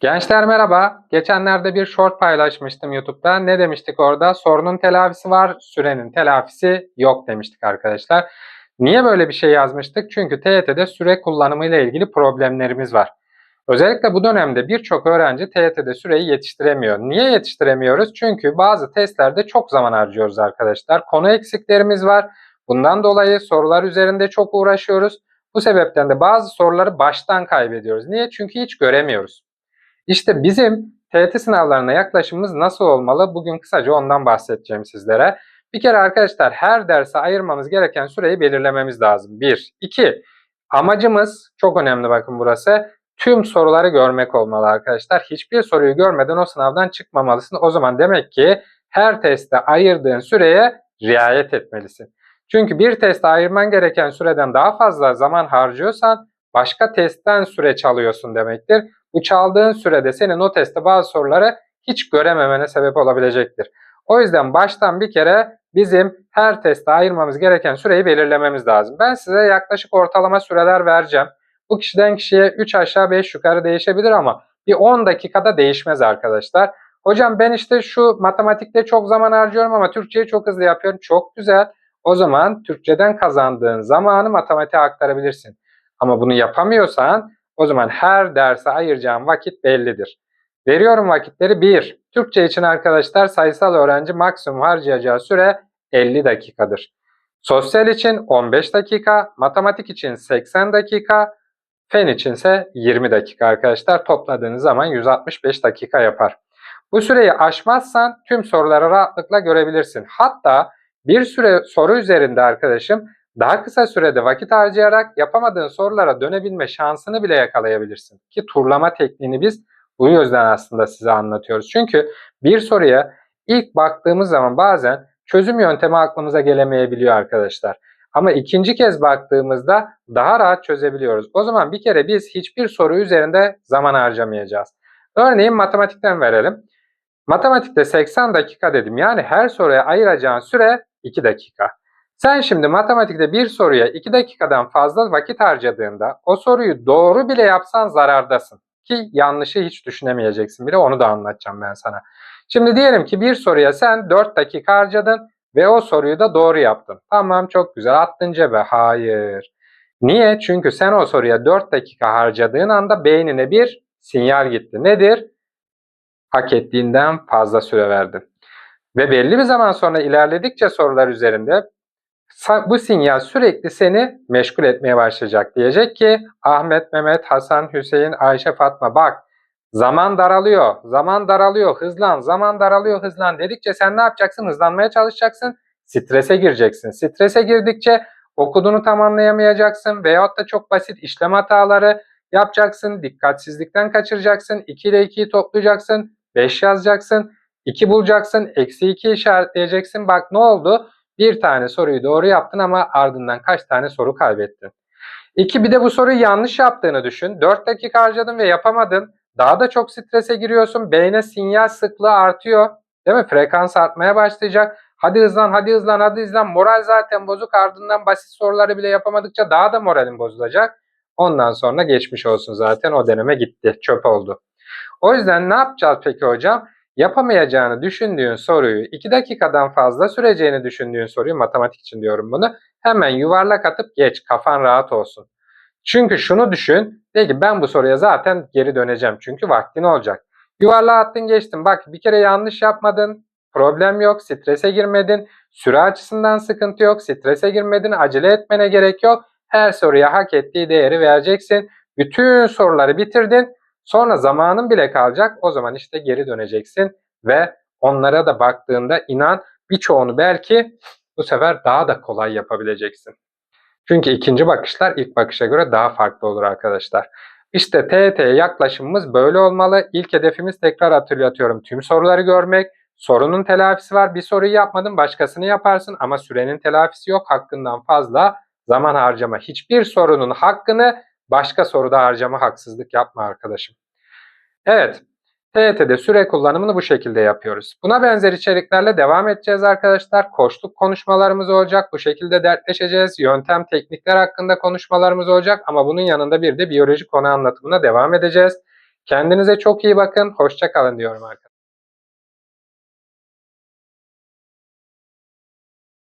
Gençler merhaba. Geçenlerde bir short paylaşmıştım YouTube'da. Ne demiştik orada? Sorunun telafisi var, sürenin telafisi yok demiştik arkadaşlar. Niye böyle bir şey yazmıştık? Çünkü TYT'de süre kullanımı ile ilgili problemlerimiz var. Özellikle bu dönemde birçok öğrenci TYT'de süreyi yetiştiremiyor. Niye yetiştiremiyoruz? Çünkü bazı testlerde çok zaman harcıyoruz arkadaşlar. Konu eksiklerimiz var. Bundan dolayı sorular üzerinde çok uğraşıyoruz. Bu sebepten de bazı soruları baştan kaybediyoruz. Niye? Çünkü hiç göremiyoruz. İşte bizim TYT sınavlarına yaklaşımımız nasıl olmalı? Bugün kısaca ondan bahsedeceğim sizlere. Bir kere arkadaşlar her derse ayırmamız gereken süreyi belirlememiz lazım. Bir. iki. Amacımız çok önemli bakın burası. Tüm soruları görmek olmalı arkadaşlar. Hiçbir soruyu görmeden o sınavdan çıkmamalısın. O zaman demek ki her testte ayırdığın süreye riayet etmelisin. Çünkü bir teste ayırman gereken süreden daha fazla zaman harcıyorsan başka testten süre çalıyorsun demektir. Bu çaldığın sürede senin o testte bazı soruları hiç görememene sebep olabilecektir. O yüzden baştan bir kere bizim her teste ayırmamız gereken süreyi belirlememiz lazım. Ben size yaklaşık ortalama süreler vereceğim. Bu kişiden kişiye 3 aşağı 5 yukarı değişebilir ama bir 10 dakikada değişmez arkadaşlar. Hocam ben işte şu matematikte çok zaman harcıyorum ama Türkçeyi çok hızlı yapıyorum. Çok güzel. O zaman Türkçeden kazandığın zamanı matematiğe aktarabilirsin. Ama bunu yapamıyorsan o zaman her derse ayıracağım vakit bellidir. Veriyorum vakitleri 1. Türkçe için arkadaşlar sayısal öğrenci maksimum harcayacağı süre 50 dakikadır. Sosyal için 15 dakika, matematik için 80 dakika, fen için ise 20 dakika arkadaşlar. Topladığınız zaman 165 dakika yapar. Bu süreyi aşmazsan tüm soruları rahatlıkla görebilirsin. Hatta bir süre soru üzerinde arkadaşım daha kısa sürede vakit harcayarak yapamadığın sorulara dönebilme şansını bile yakalayabilirsin. Ki turlama tekniğini biz bu yüzden aslında size anlatıyoruz. Çünkü bir soruya ilk baktığımız zaman bazen çözüm yöntemi aklımıza gelemeyebiliyor arkadaşlar. Ama ikinci kez baktığımızda daha rahat çözebiliyoruz. O zaman bir kere biz hiçbir soru üzerinde zaman harcamayacağız. Örneğin matematikten verelim. Matematikte 80 dakika dedim. Yani her soruya ayıracağın süre 2 dakika. Sen şimdi matematikte bir soruya 2 dakikadan fazla vakit harcadığında o soruyu doğru bile yapsan zarardasın. Ki yanlışı hiç düşünemeyeceksin bile onu da anlatacağım ben sana. Şimdi diyelim ki bir soruya sen 4 dakika harcadın ve o soruyu da doğru yaptın. Tamam çok güzel attın cebe. Hayır. Niye? Çünkü sen o soruya 4 dakika harcadığın anda beynine bir sinyal gitti. Nedir? Hak ettiğinden fazla süre verdin. Ve belli bir zaman sonra ilerledikçe sorular üzerinde bu sinyal sürekli seni meşgul etmeye başlayacak. Diyecek ki Ahmet, Mehmet, Hasan, Hüseyin, Ayşe, Fatma bak zaman daralıyor, zaman daralıyor, hızlan, zaman daralıyor, hızlan dedikçe sen ne yapacaksın? Hızlanmaya çalışacaksın, strese gireceksin. Strese girdikçe okuduğunu tamamlayamayacaksın veyahut da çok basit işlem hataları yapacaksın, dikkatsizlikten kaçıracaksın, 2 ile 2'yi toplayacaksın, 5 yazacaksın, 2 bulacaksın, eksi 2 işaretleyeceksin. Bak ne oldu? Bir tane soruyu doğru yaptın ama ardından kaç tane soru kaybettin. İki bir de bu soruyu yanlış yaptığını düşün. 4 dakika harcadın ve yapamadın. Daha da çok strese giriyorsun. Beyne sinyal sıklığı artıyor. Değil mi? Frekans artmaya başlayacak. Hadi hızlan, hadi hızlan, hadi hızlan. Moral zaten bozuk. Ardından basit soruları bile yapamadıkça daha da moralin bozulacak. Ondan sonra geçmiş olsun zaten. O deneme gitti. Çöp oldu. O yüzden ne yapacağız peki hocam? Yapamayacağını düşündüğün soruyu 2 dakikadan fazla süreceğini düşündüğün soruyu matematik için diyorum bunu hemen yuvarlak atıp geç kafan rahat olsun. Çünkü şunu düşün de ki ben bu soruya zaten geri döneceğim çünkü vaktin olacak. Yuvarlağa attın geçtin bak bir kere yanlış yapmadın problem yok strese girmedin süre açısından sıkıntı yok strese girmedin acele etmene gerek yok her soruya hak ettiği değeri vereceksin. Bütün soruları bitirdin Sonra zamanın bile kalacak. O zaman işte geri döneceksin ve onlara da baktığında inan birçoğunu belki bu sefer daha da kolay yapabileceksin. Çünkü ikinci bakışlar ilk bakışa göre daha farklı olur arkadaşlar. İşte TET'ye yaklaşımımız böyle olmalı. İlk hedefimiz tekrar hatırlatıyorum tüm soruları görmek. Sorunun telafisi var. Bir soruyu yapmadın başkasını yaparsın ama sürenin telafisi yok. Hakkından fazla zaman harcama. Hiçbir sorunun hakkını Başka soruda harcama haksızlık yapma arkadaşım. Evet, TYT'de süre kullanımını bu şekilde yapıyoruz. Buna benzer içeriklerle devam edeceğiz arkadaşlar. Koçluk konuşmalarımız olacak. Bu şekilde dertleşeceğiz. Yöntem, teknikler hakkında konuşmalarımız olacak. Ama bunun yanında bir de biyoloji konu anlatımına devam edeceğiz. Kendinize çok iyi bakın. Hoşça kalın diyorum arkadaşlar.